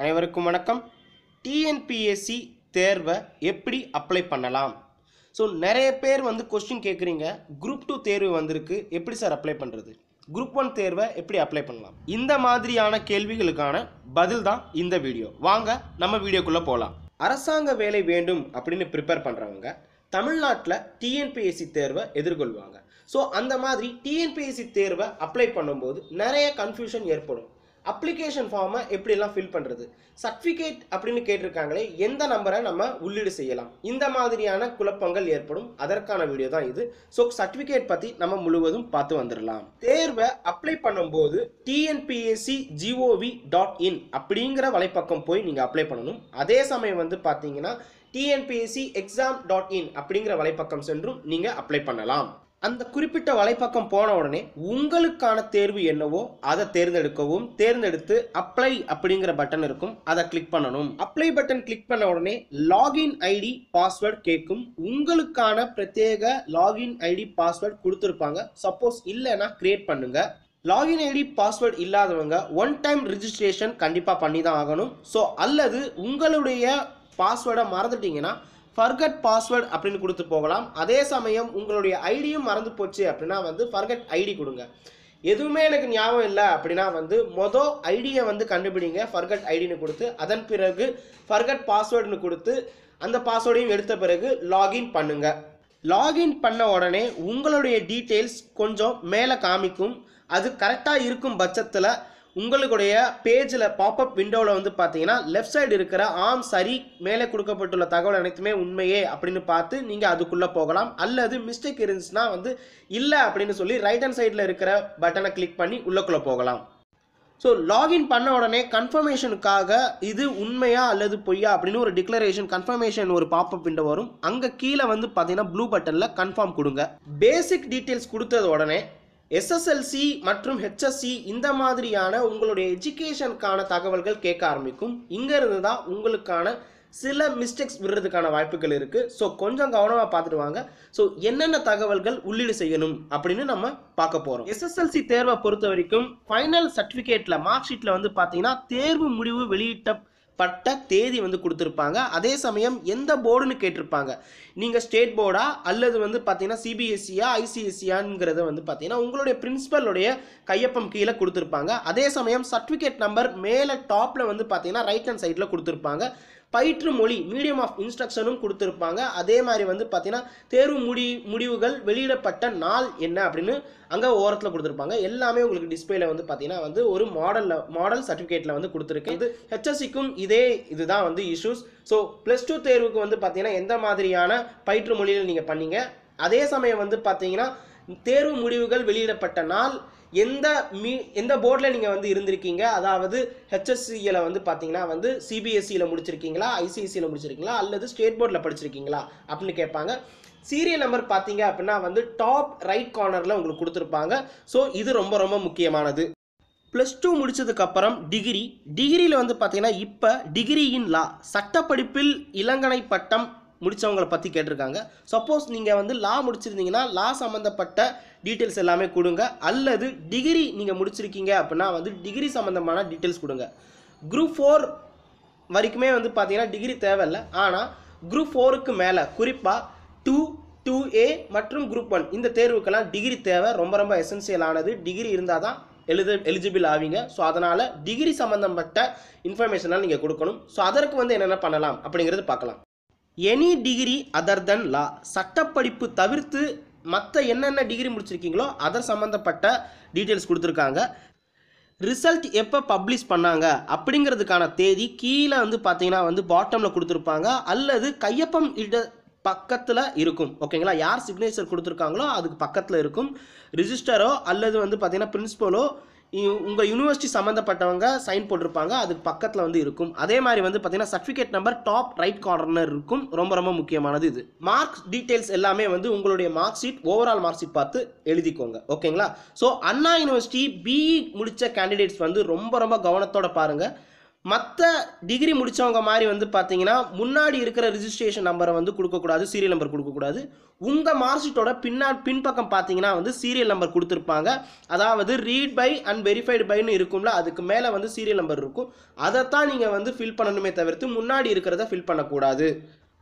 அனைவருக்கும் வணக்கம். டிஎன்பிஎஸ்சி தேர்வை எப்படி அப்ளை பண்ணலாம்? ஸோ நிறைய பேர் வந்து கொஸ்டின் கேட்குறீங்க குரூப் டூ தேர்வு வந்திருக்கு. எப்படி சார் அப்ளை பண்ணுறது குரூப் ஒன் தேர்வை எப்படி அப்ளை பண்ணலாம்? இந்த மாதிரியான கேள்விகளுக்கான பதில் தான் இந்த வீடியோ. வாங்க நம்ம வீடியோக்குள்ளே போகலாம் அரசாங்க வேலை வேண்டும் அப்படின்னு ப்ரிப்பேர் பண்ணுறவங்க தமிழ்நாட்டில் டிஎன்பிஎஸ்சி தேர்வை எதிர்கொள்வாங்க. ஸோ அந்த மாதிரி டிஎன்பிஎஸ்சி தேர்வை அப்ளை பண்ணும்போது நிறைய கன்ஃபியூஷன் ஏற்படும். அப்ளிகேஷன் ஃபார்மை எப்படிலாம் ஃபில் பண்ணுறது சர்டிஃபிகேட் அப்படின்னு கேட்டிருக்காங்களே எந்த நம்பரை நம்ம உள்ளீடு செய்யலாம்? இந்த மாதிரியான குழப்பங்கள் ஏற்படும். அதற்கான வீடியோ தான் இது. ஸோ சர்டிஃபிகேட் பற்றி நம்ம முழுவதும் பார்த்து வந்துடலாம் தேர்வை அப்ளை பண்ணும்போது டிஎன்பிஎஸ்சி ஜிஓவி டாட் இன் அப்படிங்கிற வலைப்பக்கம் போய் நீங்கள் அப்ளை பண்ணணும். அதே சமயம் வந்து பார்த்தீங்கன்னா டிஎன்பிஎஸ்சி எக்ஸாம் டாட் இன் அப்படிங்கிற வலைப்பக்கம் சென்றும் நீங்கள் அப்ளை பண்ணலாம். அந்த குறிப்பிட்ட வலைப்பக்கம் போன உடனே உங்களுக்கான தேர்வு என்னவோ அதை தேர்ந்தெடுக்கவும் தேர்ந்தெடுத்து அப்ளை அப்படிங்கிற பட்டன் இருக்கும் அதை கிளிக் பண்ணணும். அப்ளை பட்டன் கிளிக் பண்ண உடனே லாகின் ஐடி பாஸ்வேர்ட் கேட்கும். உங்களுக்கான பிரத்யேக லாகின் ஐடி பாஸ்வேர்ட் கொடுத்துருப்பாங்க. சப்போஸ் இல்லைன்னா கிரியேட் பண்ணுங்க. லாகின் ஐடி பாஸ்வேர்ட் இல்லாதவங்க ஒன் டைம் ரிஜிஸ்ட்ரேஷன் கண்டிப்பாக பண்ணி தான் ஆகணும். ஸோ அல்லது உங்களுடைய பாஸ்வேர்டை மறந்துட்டீங்கன்னா ஃபர்கட் பாஸ்வேர்ட் அப்படின்னு கொடுத்து போகலாம். அதே சமயம் உங்களுடைய ஐடியும் மறந்து போச்சு அப்படின்னா வந்து ஃபர்கட் ஐடி கொடுங்க. எதுவுமே எனக்கு ஞாபகம் இல்லை அப்படின்னா வந்து மொதல் ஐடியை வந்து கண்டுபிடிங்க ஃபர்கட் ஐடின்னு கொடுத்து அதன் பிறகு ஃபர்கட் பாஸ்வேர்டுன்னு கொடுத்து அந்த பாஸ்வேர்டையும் எடுத்த பிறகு லாகின் பண்ணுங்க. லாகின் பண்ண உடனே உங்களுடைய டீட்டெயில்ஸ் கொஞ்சம் மேலே காமிக்கும். அது கரெக்டாக இருக்கும் பட்சத்தில் உங்களுடைய பேஜில் பாப்அப் விண்டோவில் வந்து பார்த்தீங்கன்னா லெஃப்ட் சைடு இருக்கிற ஆம் சரி மேலே கொடுக்கப்பட்டுள்ள தகவல் அனைத்துமே உண்மையே அப்படின்னு பார்த்து நீங்கள் அதுக்குள்ளே போகலாம். அல்லது மிஸ்டேக் இருந்துச்சுன்னா வந்து இல்லை அப்படின்னு சொல்லி ரைட் ஹேண்ட் சைடில் இருக்கிற பட்டனை கிளிக் பண்ணி உள்ளக்குள்ளே போகலாம். ஸோ லாகின் பண்ண உடனே கன்ஃபர்மேஷனுக்காக இது உண்மையா அல்லது பொய்யா அப்படின்னு ஒரு டிக்ளரேஷன் கன்ஃபர்மேஷன் ஒரு பாப்அப் விண்டோ வரும். அங்கே கீழே வந்து பார்த்தீங்கன்னா ப்ளூ பட்டனில் கன்ஃபார்ம் கொடுங்க. பேசிக் டீட்டெயில்ஸ் கொடுத்தது உடனே எஸ்எஸ்எல்சி மற்றும் ஹெச்எஸ்சி இந்த மாதிரியான உங்களுடைய எஜுகேஷனுக்கான தகவல்கள் கேட்க ஆரம்பிக்கும். இங்கேருந்து தான் உங்களுக்கான சில மிஸ்டேக்ஸ் விடுறதுக்கான வாய்ப்புகள் இருக்குது ஸோ கொஞ்சம் கவனமாக பார்த்துட்டு வாங்க. ஸோ என்னென்ன தகவல்கள் உள்ளீடு செய்யணும் அப்படின்னு நம்ம பார்க்க போகிறோம் எஸ்எஸ்எல்சி தேர்வை பொறுத்த வரைக்கும் ஃபைனல் சர்டிஃபிகேட்டில் மார்க் ஷீட்டில் வந்து பார்த்தீங்கன்னா தேர்வு முடிவு வெளியிட்ட பட்ட தேதி வந்து கொடுத்துருப்பாங்க. அதே சமயம் எந்த போர்டுன்னு கேட்டிருப்பாங்க. நீங்கள் ஸ்டேட் போர்டா? அல்லது வந்து பார்த்தீங்கன்னா சிபிஎஸ்சியா ஐசிஎஸ்சியாங்கிறத வந்து பார்த்தீங்கன்னா உங்களுடைய பிரின்ஸிபலுடைய கையொப்பம் கீழே கொடுத்துருப்பாங்க. அதே சமயம் சர்டிஃபிகேட் நம்பர் மேலே டாப்பில் வந்து பார்த்தீங்கன்னா ரைட் ஹேண்ட் சைடில் கொடுத்துருப்பாங்க. பயிற்று மொழி மீடியம் ஆஃப் இன்ஸ்ட்ரக்ஷனும் கொடுத்துருப்பாங்க. அதே மாதிரி வந்து பார்த்தீங்கன்னா தேர்வு முடி முடிவுகள் வெளியிடப்பட்ட நாள் என்ன அப்படின்னு அங்கே ஓரத்தில் கொடுத்துருப்பாங்க. எல்லாமே உங்களுக்கு டிஸ்பிளேல வந்து பார்த்தீங்கன்னா வந்து ஒரு மாடலில் மாடல் சர்டிஃபிகேட்டில் வந்து கொடுத்துருக்கு. இது ஹெச்எஸ்சிக்கும் இதே இதுதான் வந்து இஷ்யூஸ் ஸோ ப்ளஸ் டூ தேர்வுக்கு வந்து பார்த்தீங்கன்னா எந்த மாதிரியான பயிற்று மொழியில் நீங்கள் பண்ணீங்க? அதே சமயம் வந்து பார்த்தீங்கன்னா தேர்வு முடிவுகள் வெளியிடப்பட்ட நாள் எந்த மீ எந்த போர்டில் நீங்கள் வந்து இருந்திருக்கீங்க? அதாவது ஹெச்எஸ்சியில் வந்து பார்த்தீங்கன்னா வந்து சிபிஎஸ்சியில் முடிச்சிருக்கீங்களா? ஐசிஎஸ்சியில் முடிச்சிருக்கீங்களா? அல்லது ஸ்டேட் போர்டில் படிச்சிருக்கீங்களா? அப்படின்னு கேட்பாங்க. சீரியல் நம்பர் பார்த்தீங்க அப்படின்னா வந்து டாப் ரைட் கார்னரில் உங்களுக்கு கொடுத்துருப்பாங்க. ஸோ இது ரொம்ப ரொம்ப முக்கியமானது. ப்ளஸ் டூ முடிச்சதுக்கப்புறம் டிகிரி டிகிரியில் வந்து பார்த்தீங்கன்னா இப்போ டிகிரி இன் லா சட்டப்படிப்பில் இளங்கலை பட்டம் முடித்தவங்களை பற்றி கேட்டிருக்காங்க. சப்போஸ் நீங்கள் வந்து லா முடிச்சிருந்தீங்கன்னா லா சம்மந்தப்பட்ட டீட்டெயில்ஸ் எல்லாமே கொடுங்க. அல்லது டிகிரி நீங்கள் முடிச்சிருக்கீங்க அப்படின்னா வந்து டிகிரி சம்மந்தமான டீட்டெயில்ஸ் கொடுங்க. குரூப் ஃபோர் வரைக்குமே வந்து பார்த்தீங்கன்னா டிகிரி தேவையில்லை. ஆனால் குரூப் ஃபோருக்கு மேலே குறிப்பாக டூ டூ ஏ மற்றும் குரூப் ஒன் இந்த தேர்வுக்கெல்லாம் டிகிரி தேவை. ரொம்ப ரொம்ப எசென்சியலானது டிகிரி இருந்தால் தான் எழுத எலிஜிபிள் ஆவீங்க. ஸோ அதனால் டிகிரி சம்மந்தப்பட்ட இன்ஃபர்மேஷனால் நீங்கள் கொடுக்கணும். ஸோ அதற்கு வந்து என்னென்ன பண்ணலாம் அப்படிங்கிறது பார்க்கலாம். Any degree other then law சட்டப்படிப்பு தவிர்த்து மற்ற என்னென்ன டிகிரி முடிச்சிருக்கீங்களோ அதர் சம்மந்தப்பட்ட டீட்டெயில்ஸ் கொடுத்துருக்காங்க. ரிசல்ட் எப்போ பப்ளிஷ் பண்ணாங்க அப்படிங்கிறதுக்கான தேதி கீழே வந்து பார்த்தீங்கன்னா வந்து பாட்டமில் கொடுத்துருப்பாங்க. அல்லது கையொப்பம் இட பக்கத்தில் இருக்கும். ஓகேங்களா யார் சிக்னேச்சர் கொடுத்துருக்காங்களோ அதுக்கு பக்கத்தில் இருக்கும். ரிஜிஸ்டரோ அல்லது வந்து பார்த்தீங்கன்னா பிரின்சிபலோ உங்கள் யூனிவர்சிட்டி சம்மந்தப்பட்டவங்க சைன் போட்டிருப்பாங்க அதுக்கு பக்கத்தில் வந்து இருக்கும். அதே மாதிரி வந்து பார்த்தீங்கன்னா certificate number top right corner இருக்கும். ரொம்ப ரொம்ப முக்கியமானது இது. மார்க் டீட்டெயில்ஸ் எல்லாமே வந்து உங்களுடைய mark sheet overall mark sheet பார்த்து எழுதிக்கோங்க. ஓகேங்களா ஸோ அண்ணா யூனிவர்சிட்டி பிஇ முடித்த கேண்டிடேட்ஸ் வந்து ரொம்ப ரொம்ப கவனத்தோட பாருங்கள் மற்ற டிகிரி முடித்தவங்க மாதிரி வந்து பார்த்தீங்கன்னா முன்னாடி இருக்கிற ரிஜிஸ்ட்ரேஷன் நம்பரை வந்து கொடுக்கக்கூடாது சீரியல் நம்பர் கொடுக்கக்கூடாது. உங்கள் மார்க்ஷீட்டோட பின்னா பின்பக்கம் பார்த்தீங்கன்னா வந்து சீரியல் நம்பர் கொடுத்துருப்பாங்க. அதாவது ரீட் பை அண்ட் வெரிஃபைடு பைன்னு இருக்கும்ல அதுக்கு மேலே வந்து சீரியல் நம்பர் இருக்கும். அதைத்தான் நீங்கள் வந்து ஃபில் பண்ணணுமே தவிர்த்து முன்னாடி இருக்கிறத ஃபில் பண்ணக்கூடாது.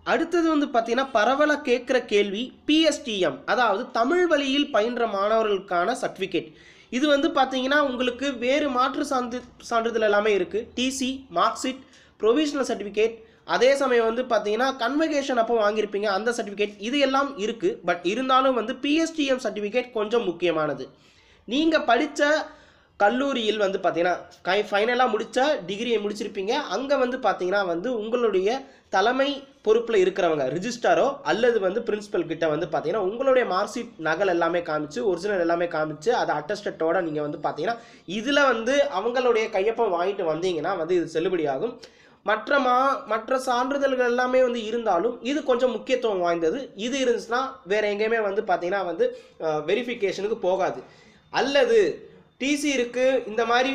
அடுத்தது வந்து பார்த்தீங்கன்னா பரவலாக கேட்குற கேள்வி பிஎஸ்டிஎம் அதாவது தமிழ் வழியில் பயின்ற மாணவர்களுக்கான சர்டிஃபிகேட் இது வந்து பார்த்தீங்கன்னா உங்களுக்கு வேறு மாற்று சான்று சான்றிதழ் எல்லாமே இருக்குது TC mark sheet provisional certificate அதே சமயம் வந்து பார்த்தீங்கன்னா கன்வகேஷன் அப்போ வாங்கியிருப்பீங்க. அந்த சர்டிஃபிகேட் இது எல்லாம் இருக்குது பட் இருந்தாலும் வந்து பிஎஸ்டிஎம் சர்டிஃபிகேட் கொஞ்சம் முக்கியமானது. நீங்கள் படித்த கல்லூரியில் வந்து பார்த்தீங்கன்னா கை ஃபைனலாக முடித்தா டிகிரியை முடிச்சிருப்பீங்க. அங்கே வந்து பார்த்தீங்கன்னா வந்து உங்களுடைய தலைமை பொறுப்பில் இருக்கிறவங்க ரிஜிஸ்டாரோ அல்லது வந்து பிரின்ஸிபல் கிட்ட வந்து பார்த்தீங்கன்னா உங்களுடைய மார்க் ஷீட் நகல் எல்லாமே காமிச்சு ஒரிஜினல் எல்லாமே காமிச்சு அதை அட்டஸ்டட்டோட நீங்கள் வந்து பார்த்தீங்கன்னா இதில் வந்து அவங்களுடைய கையொப்பம் வாங்கிட்டு வந்தீங்கன்னா வந்து இது செல்லுபடியாகும் மற்ற மா மற்ற சான்றிதழ்கள் எல்லாமே வந்து இருந்தாலும் இது கொஞ்சம் முக்கியத்துவம் வாய்ந்தது. இது இருந்துச்சுன்னா வேறு எங்கேயுமே வந்து பார்த்தீங்கன்னா வந்து வெரிஃபிகேஷனுக்கு போகாது. அல்லது டிசி இருக்குது இந்த மாதிரி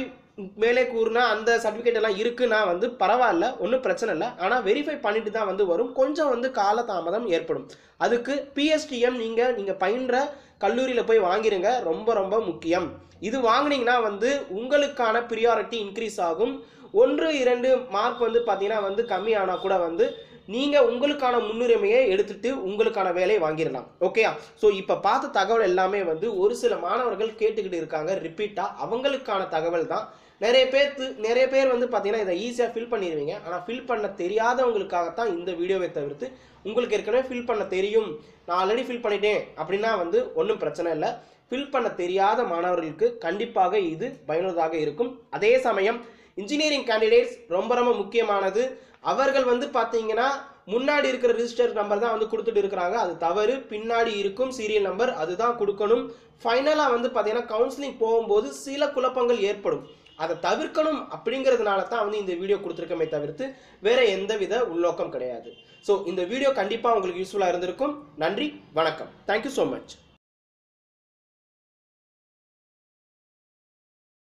மேலே கூறுனா அந்த சர்டிஃபிகேட் எல்லாம் இருக்குன்னா வந்து பரவாயில்ல ஒன்றும் பிரச்சனை இல்லை. ஆனால் வெரிஃபை பண்ணிட்டு தான் வந்து வரும். கொஞ்சம் வந்து காலதாமதம் ஏற்படும். அதுக்கு பிஎஸ்டிஎம் நீங்கள் நீங்கள் பயின்ற கல்லூரியில் போய் வாங்கிருங்க. ரொம்ப ரொம்ப முக்கியம். இது வாங்கினீங்கன்னா வந்து உங்களுக்கான ப்ரியாரிட்டி இன்க்ரீஸ் ஆகும். ஒன்று இரண்டு மார்க் வந்து பார்த்தீங்கன்னா வந்து கம்மியானால் கூட வந்து நீங்கள் உங்களுக்கான முன்னுரிமையை எடுத்துட்டு உங்களுக்கான வேலையை வாங்கிடலாம். ஓகேயா ஸோ இப்போ பார்த்த தகவல் எல்லாமே வந்து ஒரு சில மாணவர்கள் கேட்டுக்கிட்டு இருக்காங்க ரிப்பீட்டாக அவங்களுக்கான தகவல் தான். நிறைய பேர்த்து நிறைய பேர் வந்து பார்த்தீங்கன்னா இதை ஈஸியாக ஃபில் பண்ணிடுவீங்க. ஆனால் ஃபில் பண்ண தெரியாதவங்களுக்காகத்தான் இந்த வீடியோவை தவிர்த்து உங்களுக்கு ஏற்கனவே ஃபில் பண்ண தெரியும். நான் ஆல்ரெடி ஃபில் பண்ணிட்டேன் அப்படின்னா வந்து ஒன்றும் பிரச்சனை இல்லை. ஃபில் பண்ண தெரியாத மாணவர்களுக்கு கண்டிப்பாக இது பயனுள்ளதாக இருக்கும். அதே சமயம் இன்ஜினியரிங் கேண்டிடேட்ஸ் ரொம்ப ரொம்ப முக்கியமானது. அவர்கள் வந்து பார்த்தீங்கன்னா முன்னாடி இருக்கிற ரிஜிஸ்டர் நம்பர் தான் வந்து கொடுத்துட்டு இருக்கிறாங்க. அது தவறு. பின்னாடி இருக்கும் சீரியல் நம்பர் அதுதான் கொடுக்கணும். ஃபைனலாக வந்து பார்த்தீங்கன்னா கவுன்சிலிங் போகும்போது சில குழப்பங்கள் ஏற்படும். அதை தவிர்க்கணும் அப்படிங்கிறதுனால தான் வந்து இந்த வீடியோ கொடுத்துருக்கமே தவிர்த்து வேற எந்தவித உள்நோக்கம் கிடையாது. ஸோ இந்த வீடியோ கண்டிப்பாக உங்களுக்கு யூஸ்ஃபுல்லாக இருந்திருக்கும். நன்றி. வணக்கம். Thank you so much